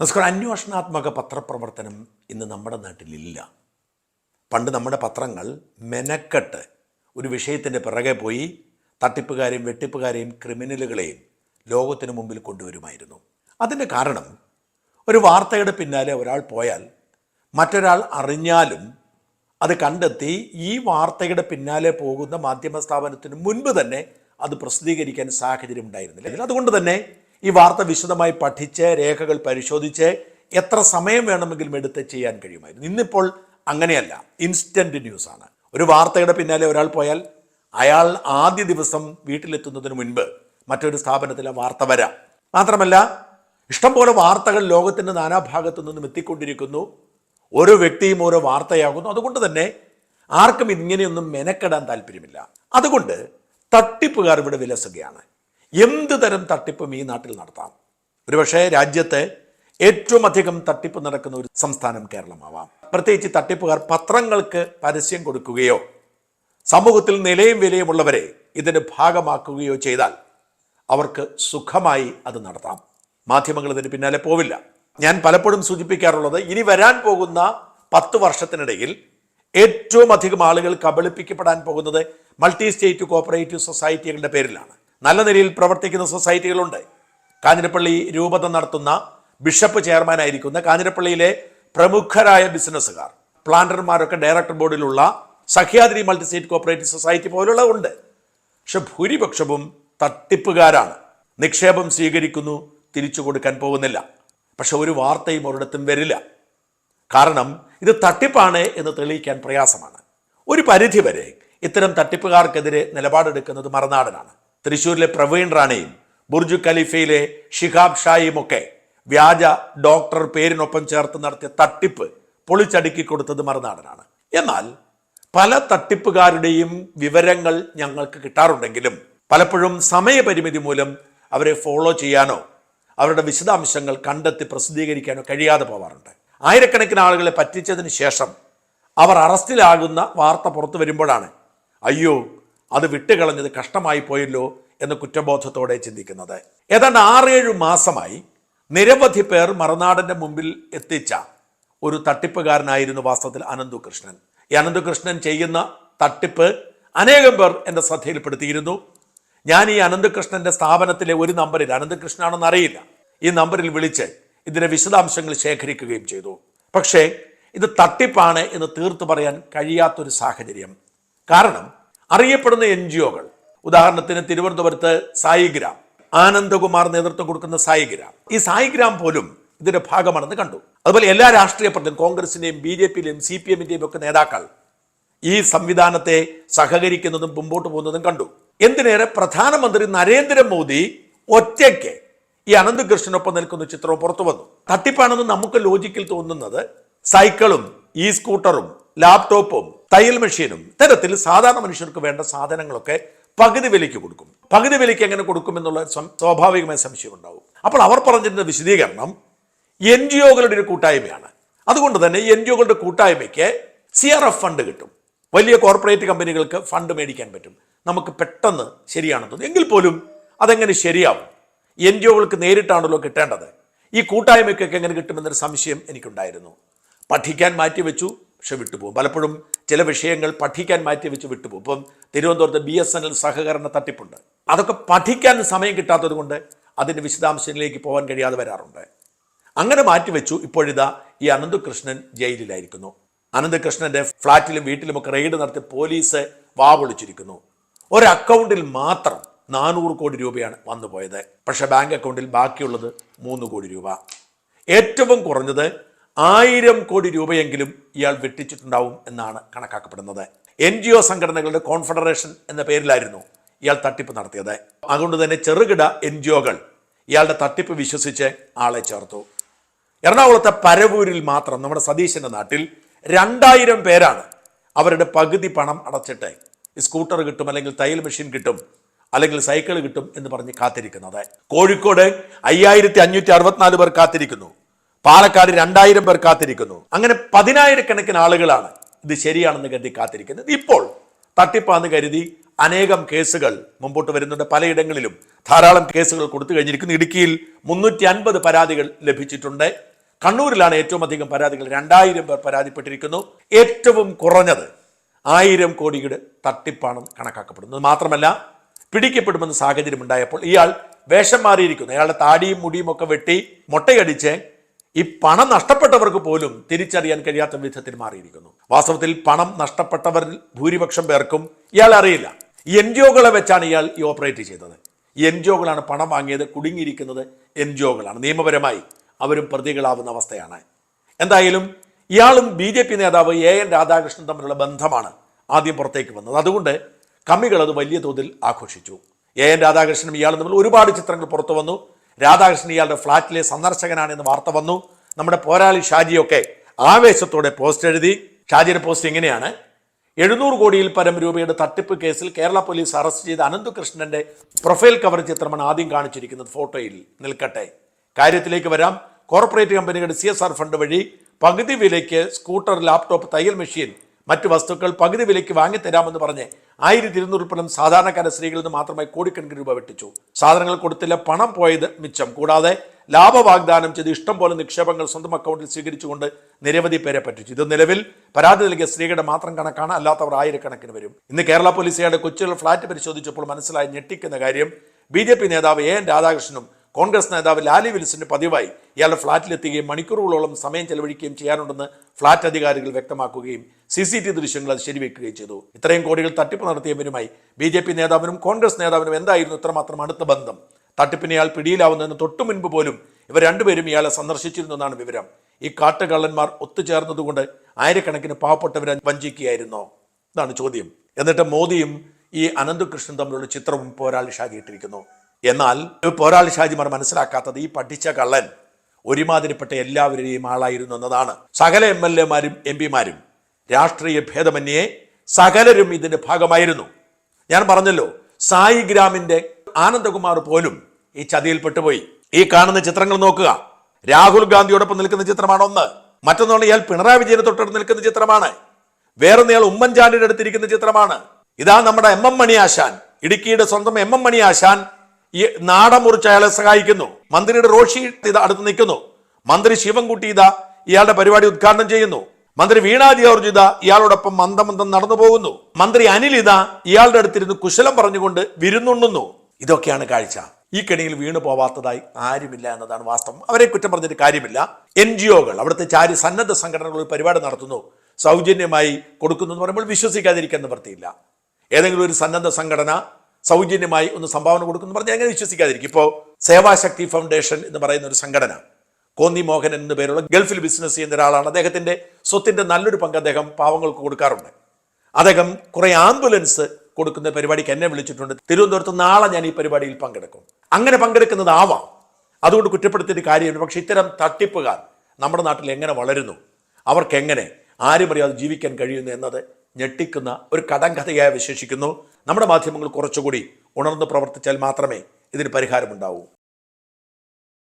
നമസ്കാരം. അന്വേഷണാത്മക പത്രപ്രവർത്തനം ഇന്ന് നമ്മുടെ നാട്ടിലില്ല. പണ്ട് നമ്മുടെ പത്രങ്ങൾ മെനക്കെട്ട് ഒരു വിഷയത്തിന്റെ പിറകെ പോയി തട്ടിപ്പുകാരെയും വെട്ടിപ്പുകാരെയും ക്രിമിനലുകളെയും ലോകത്തിന് മുമ്പിൽ കൊണ്ടുവരുമായിരുന്നു. അതിന്റെ കാരണം ഒരു വാർത്തയുടെ പിന്നാലെ ഒരാൾ പോയാൽ മറ്റൊരാൾ അറിഞ്ഞാലും അത് കണ്ടെത്തി ഈ വാർത്തയുടെ പിന്നാലെ പോകുന്ന മാധ്യമ സ്ഥാപനത്തിന് മുൻപ് തന്നെ അത് പ്രസിദ്ധീകരിക്കാൻ സാഹചര്യം ഉണ്ടായിരുന്നില്ല. അതുകൊണ്ട് തന്നെ ഈ വാർത്ത വിശദമായി പഠിച്ച് രേഖകൾ പരിശോധിച്ച് എത്ര സമയം വേണമെങ്കിലും എടുത്ത് ചെയ്യാൻ കഴിയുമായിരുന്നു. ഇന്നിപ്പോൾ അങ്ങനെയല്ല. ഇൻസ്റ്റന്റ് ന്യൂസാണ് ഒരു വാർത്തയുടെ പിന്നാലെ ഒരാൾ പോയാൽ അയാൾ ആദ്യ ദിവസം വീട്ടിലെത്തുന്നതിന് മുൻപ് മറ്റൊരു സ്ഥാപനത്തിലെ വാർത്ത വരാം. മാത്രമല്ല ഇഷ്ടംപോലെ വാർത്തകൾ ലോകത്തിന്റെ നാനാഭാഗത്തു നിന്നും എത്തിക്കൊണ്ടിരിക്കുന്നു. ഓരോ വ്യക്തിയും ഓരോ വാർത്തയാകുന്നു. അതുകൊണ്ട് തന്നെ ആർക്കും ഇങ്ങനെയൊന്നും മെനക്കെടാൻ താല്പര്യമില്ല. അതുകൊണ്ട് തട്ടിപ്പുകാർ ഇവിടെ വിലസുകയാണ്. എന്ത് തരം തട്ടിപ്പും ഈ നാട്ടിൽ നടത്താം? ഒരുപക്ഷെ രാജ്യത്തെ ഏറ്റവും അധികം തട്ടിപ്പ് നടക്കുന്ന ഒരു സംസ്ഥാനം കേരളമാവാം. പ്രത്യേകിച്ച് തട്ടിപ്പുകാർ പത്രങ്ങൾക്ക് പരസ്യം കൊടുക്കുകയോ സമൂഹത്തിൽ നിലയും വിലയുമുള്ളവരെ ഇതിന് ഭാഗമാക്കുകയോ ചെയ്താൽ അവർക്ക് സുഖമായി അത് നടത്താം. മാധ്യമങ്ങൾ ഇതിന് പിന്നാലെ പോവില്ല. ഞാൻ പലപ്പോഴും സൂചിപ്പിക്കാറുള്ളത് ഇനി വരാൻ പോകുന്ന പത്ത് വർഷത്തിനിടയിൽ ഏറ്റവും അധികം ആളുകൾ കബളിപ്പിക്കപ്പെടാൻ പോകുന്നത് മൾട്ടി സ്റ്റേറ്റ് കോപ്പറേറ്റീവ് സൊസൈറ്റികളുടെ പേരിലാണ്. നല്ല നിലയിൽ പ്രവർത്തിക്കുന്ന സൊസൈറ്റികളുണ്ട്. കാഞ്ഞിരപ്പള്ളി രൂപത നടത്തുന്ന ബിഷപ്പ് ചെയർമാനായിരിക്കുന്ന കാഞ്ഞിരപ്പള്ളിയിലെ പ്രമുഖരായ ബിസിനസ്സുകാർ പ്ലാന്റർമാരൊക്കെ director ബോർഡിലുള്ള Sahyadri multi state cooperative society പോലുള്ള ഉണ്ട്. പക്ഷെ ഭൂരിപക്ഷവും തട്ടിപ്പുകാരാണ്. നിക്ഷേപം സ്വീകരിക്കുന്നു തിരിച്ചു കൊടുക്കാൻ പോകുന്നില്ല. പക്ഷെ ഒരു വാർത്തയും ഒരിടത്തും വരില്ല. കാരണം ഇത് തട്ടിപ്പാണ് എന്ന് തെളിയിക്കാൻ പ്രയാസമാണ്. ഒരു പരിധിവരെ ഇത്തരം തട്ടിപ്പുകാർക്കെതിരെ നിലപാടെടുക്കുന്നത് മറുനാടനാണ്. തൃശ്ശൂരിലെ പ്രവീൺ റാണയും ബുർജു ഖലീഫയിലെ ഷിഹാബ് ഷായും ഒക്കെ വ്യാജ ഡോക്ടർ പേരിനൊപ്പം ചേർത്ത് നടത്തിയ തട്ടിപ്പ് പൊളിച്ചടുക്കി കൊടുത്തത് മറുനാടനാണ്. എന്നാൽ പല തട്ടിപ്പുകാരുടെയും വിവരങ്ങൾ ഞങ്ങൾക്ക് കിട്ടാറുണ്ടെങ്കിലും പലപ്പോഴും സമയപരിമിതി മൂലം അവരെ ഫോളോ ചെയ്യാനോ അവരുടെ വിശദാംശങ്ങൾ കണ്ടെത്തി പ്രസിദ്ധീകരിക്കാനോ കഴിയാതെ പോവാറുണ്ട്. ആയിരക്കണക്കിന് ആളുകളെ പറ്റിച്ചതിന് ശേഷം അവർ അറസ്റ്റിലാകുന്ന വാർത്ത പുറത്തു വരുമ്പോഴാണ് അയ്യോ അത് വിട്ടുകളഞ്ഞത് കഷ്ടമായി പോയല്ലോ എന്ന് കുറ്റബോധത്തോടെ ചിന്തിക്കുന്നത്. ഏതാണ്ട് ആറേഴു മാസമായി നിരവധി പേർ മറുനാടന്റെ മുമ്പിൽ എത്തിച്ച ഒരു തട്ടിപ്പുകാരനായിരുന്നു വാസ്തവത്തിൽ അനന്തു കൃഷ്ണൻ ഈ അനന്തു കൃഷ്ണൻ ചെയ്യുന്ന തട്ടിപ്പ് അനേകം പേർ എന്റെ ശ്രദ്ധയിൽപ്പെടുത്തിയിരുന്നു. ഞാൻ ഈ അനന്തകൃഷ്ണന്റെ സ്ഥാപനത്തിലെ ഒരു നമ്പറിൽ അനന്തകൃഷ്ണനാണെന്ന് അറിയില്ല ഈ നമ്പറിൽ വിളിച്ച് ഇതിന്റെ വിശദാംശങ്ങൾ ശേഖരിക്കുകയും ചെയ്തു. പക്ഷേ ഇത് തട്ടിപ്പാണ് എന്ന് തീർത്തു പറയാൻ കഴിയാത്തൊരു സാഹചര്യം. കാരണം അറിയപ്പെടുന്ന എൻ ജി ഒകൾ ഉദാഹരണത്തിന് തിരുവനന്തപുരത്ത് സായിഗ്രാം ആനന്ദകുമാർ നേതൃത്വം കൊടുക്കുന്ന സായിഗ്രാം. ഈ സായിഗ്രാം പോലും ഇതിന്റെ ഭാഗമാണെന്ന് കണ്ടു. അതുപോലെ എല്ലാ രാഷ്ട്രീയ പാർട്ടിയും കോൺഗ്രസിന്റെയും ബി ജെ പിയിലെയും സി പി എമ്മിന്റെയും ഒക്കെ നേതാക്കൾ ഈ സംവിധാനത്തെ സഹകരിക്കുന്നതും മുമ്പോട്ട് പോകുന്നതും കണ്ടു. എന്തിനേറെ പ്രധാനമന്ത്രി നരേന്ദ്രമോദി ഒറ്റയ്ക്ക് ഈ അനന്തകൃഷ്ണനൊപ്പം നിൽക്കുന്ന ചിത്രവും പുറത്തു വന്നു. തട്ടിപ്പാണെന്ന് നമുക്ക് ലോജിക്കിൽ തോന്നുന്നത് സൈക്കിളും ഈ സ്കൂട്ടറും ലാപ്ടോപ്പും തയ്യൽ മെഷീനും ഇത്തരത്തിൽ സാധാരണ മനുഷ്യർക്ക് വേണ്ട സാധനങ്ങളൊക്കെ പകുതി വിലയ്ക്ക് കൊടുക്കും. പകുതി വിലയ്ക്ക് എങ്ങനെ കൊടുക്കുമെന്നുള്ള സ്വാഭാവികമായ സംശയം ഉണ്ടാവും അപ്പോൾ അവർ പറഞ്ഞിരുന്ന വിശദീകരണം എൻ ജി ഒകളുടെ ഒരു കൂട്ടായ്മയാണ്. അതുകൊണ്ട് തന്നെ എൻ ജി ഒകളുടെ കൂട്ടായ്മയ്ക്ക് സി ആർ എഫ് ഫണ്ട് കിട്ടും. വലിയ കോർപ്പറേറ്റ് കമ്പനികൾക്ക് ഫണ്ട് മേടിക്കാൻ പറ്റും. നമുക്ക് പെട്ടെന്ന് ശരിയാണെന്ന് തോന്നുന്നു എങ്കിൽ പോലും അതെങ്ങനെ ശരിയാവും? എൻ ജി ഒകൾക്ക് നേരിട്ടാണല്ലോ കിട്ടേണ്ടത്. ഈ കൂട്ടായ്മയ്ക്കൊക്കെ എങ്ങനെ കിട്ടുമെന്നൊരു സംശയം എനിക്കുണ്ടായിരുന്നു. പഠിക്കാൻ മാറ്റി വെച്ചു പക്ഷെ വിട്ടുപോകും. പലപ്പോഴും ചില വിഷയങ്ങൾ പഠിക്കാൻ മാറ്റി വെച്ച് വിട്ടുപോകും. ഇപ്പം തിരുവനന്തപുരത്ത് ബി എസ് എൻ എൽ സഹകരണ തട്ടിപ്പുണ്ട്. അതൊക്കെ പഠിക്കാൻ സമയം കിട്ടാത്തത് കൊണ്ട് അതിന്റെ വിശദാംശങ്ങളിലേക്ക് പോകാൻ കഴിയാതെ വരാറുണ്ട്. അങ്ങനെ മാറ്റിവെച്ചു ഇപ്പോഴിതാ ഈ അനന്തകൃഷ്ണൻ ജയിലിലായിരിക്കുന്നു. അനന്തകൃഷ്ണന്റെ ഫ്ളാറ്റിലും വീട്ടിലുമൊക്കെ റെയ്ഡ് നടത്തി പോലീസ് വാവൊളിച്ചിരിക്കുന്നു. ഒരു അക്കൗണ്ടിൽ മാത്രം നാനൂറ് കോടി രൂപയാണ് വന്നുപോയത്. പക്ഷേ ബാങ്ക് അക്കൗണ്ടിൽ ബാക്കിയുള്ളത് മൂന്ന് കോടി രൂപ. ഏറ്റവും കുറഞ്ഞത് ആയിരം കോടി രൂപയെങ്കിലും ഇയാൾ വെട്ടിച്ചിട്ടുണ്ടാവും എന്നാണ് കണക്കാക്കപ്പെടുന്നത്. എൻ ജി ഒ സംഘടനകളുടെ കോൺഫെഡറേഷൻ എന്ന പേരിലായിരുന്നു ഇയാൾ തട്ടിപ്പ് നടത്തിയത്. അതുകൊണ്ട് തന്നെ ചെറുകിട എൻ ജി ഒകൾ ഇയാളുടെ തട്ടിപ്പ് വിശ്വസിച്ച് ആളെ ചേർത്തു. എറണാകുളത്തെ പരവൂരിൽ മാത്രം നമ്മുടെ സതീശന്റെ നാട്ടിൽ രണ്ടായിരം പേരാണ് അവരുടെ പകുതി പണം അടച്ചിട്ട് സ്കൂട്ടർ കിട്ടും അല്ലെങ്കിൽ തയ്യൽ മെഷീൻ കിട്ടും അല്ലെങ്കിൽ സൈക്കിൾ കിട്ടും എന്ന് പറഞ്ഞ് കാത്തിരിക്കുന്നത്. കോഴിക്കോട് അയ്യായിരത്തി അഞ്ഞൂറ്റി അറുപത്തിനാല് പേർ കാത്തിരിക്കുന്നു. പാലക്കാട് രണ്ടായിരം പേർ കാത്തിരിക്കുന്നു. അങ്ങനെ പതിനായിരക്കണക്കിന് ആളുകളാണ് ഇത് ശരിയാണെന്ന് കരുതി കാത്തിരിക്കുന്നത്. ഇപ്പോൾ തട്ടിപ്പാന്ന് കരുതി അനേകം കേസുകൾ മുമ്പോട്ട് വരുന്നുണ്ട്. പലയിടങ്ങളിലും ധാരാളം കേസുകൾ കൊടുത്തു കഴിഞ്ഞിരിക്കുന്നു. ഇടുക്കിയിൽ മുന്നൂറ്റി അൻപത് പരാതികൾ ലഭിച്ചിട്ടുണ്ട്. കണ്ണൂരിലാണ് ഏറ്റവും അധികം പരാതികൾ. രണ്ടായിരം പേർ പരാതിപ്പെട്ടിരിക്കുന്നു. ഏറ്റവും കുറഞ്ഞത് ആയിരം കോടിയുടെ തട്ടിപ്പാണ് കണക്കാക്കപ്പെടുന്നത്. മാത്രമല്ല പിടിക്കപ്പെടുമെന്ന സാഹചര്യം ഉണ്ടായപ്പോൾ ഇയാൾ വേഷം മാറിയിരിക്കുന്നു. അയാളുടെ താടിയും മുടിയും ഒക്കെ വെട്ടി മുട്ടയടിച്ച് ഈ പണം നഷ്ടപ്പെട്ടവർക്ക് പോലും തിരിച്ചറിയാൻ കഴിയാത്ത വിധത്തിൽ മാറിയിരിക്കുന്നു. വാസ്തവത്തിൽ പണം നഷ്ടപ്പെട്ടവരിൽ ഭൂരിപക്ഷം പേർക്കും ഇയാൾ അറിയില്ല. എൻ ജി ഒകളെ വെച്ചാണ് ഇയാൾ ഈ ഓപ്പറേറ്റ് ചെയ്തത്. എൻ ജി ഒകളാണ് പണം വാങ്ങിയത് കുടുങ്ങിയിരിക്കുന്നത് എൻ ജി ഒകളാണ് നിയമപരമായി അവരും പ്രതികളാവുന്ന അവസ്ഥയാണ്. എന്തായാലും ഇയാളും ബി ജെ പി നേതാവ് എ എൻ രാധാകൃഷ്ണൻ തമ്മിലുള്ള ബന്ധമാണ് ആദ്യം പുറത്തേക്ക് വന്നത്. അതുകൊണ്ട് കമ്മികൾ അത് വലിയ തോതിൽ ആഘോഷിച്ചു. എ എൻ രാധാകൃഷ്ണനും ഇയാളും തമ്മിൽ ഒരുപാട് ചിത്രങ്ങൾ പുറത്തു വന്നു. രാധാകൃഷ്ണൻ ഇയാളുടെ ഫ്ളാറ്റിലെ സന്ദർശകനാണെന്ന് വാർത്ത വന്നു. നമ്മുടെ പോരാളി ഷാജിയൊക്കെ ആവേശത്തോടെ പോസ്റ്റ് എഴുതി. ഷാജിയുടെ പോസ്റ്റ് ഇങ്ങനെയാണ് എഴുന്നൂറ് കോടിയിൽ പരം രൂപയുടെ തട്ടിപ്പ് കേസിൽ കേരള പോലീസ് അറസ്റ്റ് ചെയ്ത അനന്തകൃഷ്ണന്റെ പ്രൊഫൈൽ കവർ ചിത്രമാണ് ആദ്യം കാണിച്ചിരിക്കുന്നത്. ഫോട്ടോയിൽ നിൽക്കട്ടെ. കാര്യത്തിലേക്ക് വരാം. കോർപ്പറേറ്റ് കമ്പനികളുടെ സി ഫണ്ട് വഴി പകുതി വിലയ്ക്ക് സ്കൂട്ടർ ലാപ്ടോപ്പ് തയ്യൽ മെഷീൻ മറ്റു വസ്തുക്കൾ പകുതി വിലയ്ക്ക് വാങ്ങിത്തരാമെന്ന് പറഞ്ഞ് ആയിരത്തി ഇരുന്നൂറ് പണം സാധാരണക്കാര സ്ത്രീകളിൽ നിന്ന് മാത്രമായി കോടിക്കണക്കിന് രൂപ വെട്ടിച്ചു. സാധനങ്ങൾ കൊടുത്തില്ല പണം പോയത് മിച്ചം. കൂടാതെ ലാഭവാഗ്ദാനം ചെയ്ത് ഇഷ്ടം പോലെ നിക്ഷേപങ്ങൾ സ്വന്തം അക്കൗണ്ടിൽ സ്വീകരിച്ചുകൊണ്ട് നിരവധി പേരെ പറ്റിച്ചു. ഇത് നിലവിൽ പരാതി നൽകിയ സ്ത്രീകളുടെ മാത്രം കണക്കാണ് അല്ലാത്തവർ ആയിരക്കണക്കിന് വരും. ഇന്ന് കേരള പോലീസുകാരുടെ കൊച്ചുകൾ ഫ്ളാറ്റ് പരിശോധിച്ചപ്പോൾ മനസ്സിലായി ഞെട്ടിക്കുന്ന കാര്യം ബി നേതാവ് എ എൻ രാധാകൃഷ്ണനും കോൺഗ്രസ് നേതാവ് ലാലി വിൽസിന്റെ പതിവായി ഇയാളുടെ ഫ്ളാറ്റിലെത്തുകയും മണിക്കൂറുകളോളം സമയം ചെലവഴിക്കുകയും ചെയ്യാനുണ്ടെന്ന് ഫ്ളാറ്റ് അധികാരികൾ വ്യക്തമാക്കുകയും സി സി ടി ദൃശ്യങ്ങൾ അത് ശരിവെക്കുകയും ചെയ്തു. ഇത്രയും കോടികൾ തട്ടിപ്പ് നടത്തിയവരുമായി ബി ജെ പി നേതാവിനും കോൺഗ്രസ് നേതാവിനും എന്തായിരുന്നു ഇത്രമാത്രം അടുത്ത ബന്ധം? തട്ടിപ്പിന് ഇയാൾ പിടിയിലാവുന്നതിന് തൊട്ടു മുൻപ് പോലും ഇവർ രണ്ടുപേരും ഇയാളെ സന്ദർശിച്ചിരുന്നു എന്നാണ് വിവരം. ഈ കാട്ടുകള്ളന്മാർ ഒത്തുചേർന്നതുകൊണ്ട് ആയിരക്കണക്കിന് പാവപ്പെട്ടവരെ വഞ്ചിക്കുകയായിരുന്നോ. ഇതാണ് ചോദ്യം. എന്നിട്ട് മോദിയും ഈ അനന്തകൃഷ്ണൻ തമ്മിലുള്ള ചിത്രവും പോരാളി ഷാജി ഇട്ടിരിക്കുന്നു. എന്നാൽ പോരാളി ഷാജിമാർ മനസ്സിലാക്കാത്തത് ഈ പഠിച്ച കള്ളൻ ഒരുമാതിരിപ്പെട്ട എല്ലാവരുടെയും ആളായിരുന്നു എന്നതാണ്. സകല എം എൽ എമാരും എം പിമാരും രാഷ്ട്രീയ ഭേദമന്യേ സകലരും ഇതിന്റെ ഭാഗമായിരുന്നു. ഞാൻ പറഞ്ഞല്ലോ സായി ഗ്രാമിന്റെ ആനന്ദകുമാർ പോലും ഈ ചതിയിൽപ്പെട്ടുപോയി ഈ കാണുന്ന ചിത്രങ്ങൾ നോക്കുക. രാഹുൽ ഗാന്ധിയോടൊപ്പം നിൽക്കുന്ന ചിത്രമാണ് ഒന്ന്. മറ്റൊന്നാണ് ഇയാൾ പിണറായി വിജയനെ തൊട്ടടുത്ത് നിൽക്കുന്ന ചിത്രമാണ്. വേറൊന്ന് ഇയാൾ ഉമ്മൻചാണ്ടിയുടെ അടുത്തിരിക്കുന്ന ചിത്രമാണ്. ഇതാ നമ്മുടെ എം എം മണി ആശാൻ ഇടുക്കിയുടെ സ്വന്തം എം എം മണി ആശാൻ ഈ നാടൻ മുറിച്ച് അയാളെ സഹായിക്കുന്നു. മന്ത്രിയുടെ റോഷി ഇത് അടുത്ത് നിൽക്കുന്നു. മന്ത്രി ശിവൻകുട്ടി ഇതാ ഇയാളുടെ പരിപാടി ഉദ്ഘാടനം ചെയ്യുന്നു. മന്ത്രി വീണാ ജോർജ് ഇതാ ഇയാളോടൊപ്പം മന്ദമന്ദം നടന്നു പോകുന്നു. മന്ത്രി അനിൽ ഇതാ ഇയാളുടെ അടുത്തിരുന്ന് കുശലം പറഞ്ഞുകൊണ്ട് വിരുന്നുണ്ണുന്നു. ഇതൊക്കെയാണ് കാഴ്ച. ഈ കെണിയിൽ വീണു പോവാത്തതായി ആരുമില്ല എന്നതാണ് വാസ്തവം. അവരെ കുറ്റം പറഞ്ഞിട്ട് കാര്യമില്ല. എൻ ജി ഒകൾ അവിടുത്തെ ചാരി സന്നദ്ധ സംഘടനകൾ ഒരു പരിപാടി നടത്തുന്നു. സൗജന്യമായി കൊടുക്കുന്നു എന്ന് പറയുമ്പോൾ വിശ്വസിക്കാതിരിക്കാൻ നിവർത്തിയില്ല ഏതെങ്കിലും ഒരു സന്നദ്ധ സംഘടന സൗജന്യമായി ഒന്ന് സംഭാവന കൊടുക്കുന്നു പറഞ്ഞാൽ എങ്ങനെ വിശ്വസിക്കാതിരിക്കും. ഇപ്പോൾ സേവാശക്തി ഫൗണ്ടേഷൻ എന്ന് പറയുന്ന ഒരു സംഘടന കോന്നി മോഹൻ എന്ന പേരുള്ള ഗൾഫിൽ ബിസിനസ് ചെയ്യുന്ന ഒരാളാണ്. അദ്ദേഹത്തിന്റെ സ്വത്തിന്റെ നല്ലൊരു പങ്ക് അദ്ദേഹം പാവങ്ങൾക്ക് കൊടുക്കാറുണ്ട്. അദ്ദേഹം കുറേ ആംബുലൻസ് കൊടുക്കുന്ന പരിപാടിക്ക് എന്നെ വിളിച്ചിട്ടുണ്ട്. തിരുവനന്തപുരത്ത് നാളെ ഞാൻ ഈ പരിപാടിയിൽ പങ്കെടുക്കും. അങ്ങനെ പങ്കെടുക്കുന്നതാവാം അതുകൊണ്ട് കുറ്റപ്പെടുത്തിയിട്ട് കാര്യമില്ല. പക്ഷേ ഇത്തരം തട്ടിപ്പുകാർ നമ്മുടെ നാട്ടിൽ എങ്ങനെ വളരുന്നു? അവർക്ക് എങ്ങനെ ആരും അറിയാതെ ജീവിക്കാൻ കഴിയുന്നു എന്നത് ഞെട്ടിക്കുന്ന ഒരു കടം കഥയായി വിശേഷിക്കുന്നു നമ്മുടെ മാധ്യമങ്ങൾ കുറച്ചുകൂടി ഉണർന്ന് പ്രവർത്തിച്ചാൽ മാത്രമേ ഇതിന് പരിഹാരമുണ്ടാവൂ.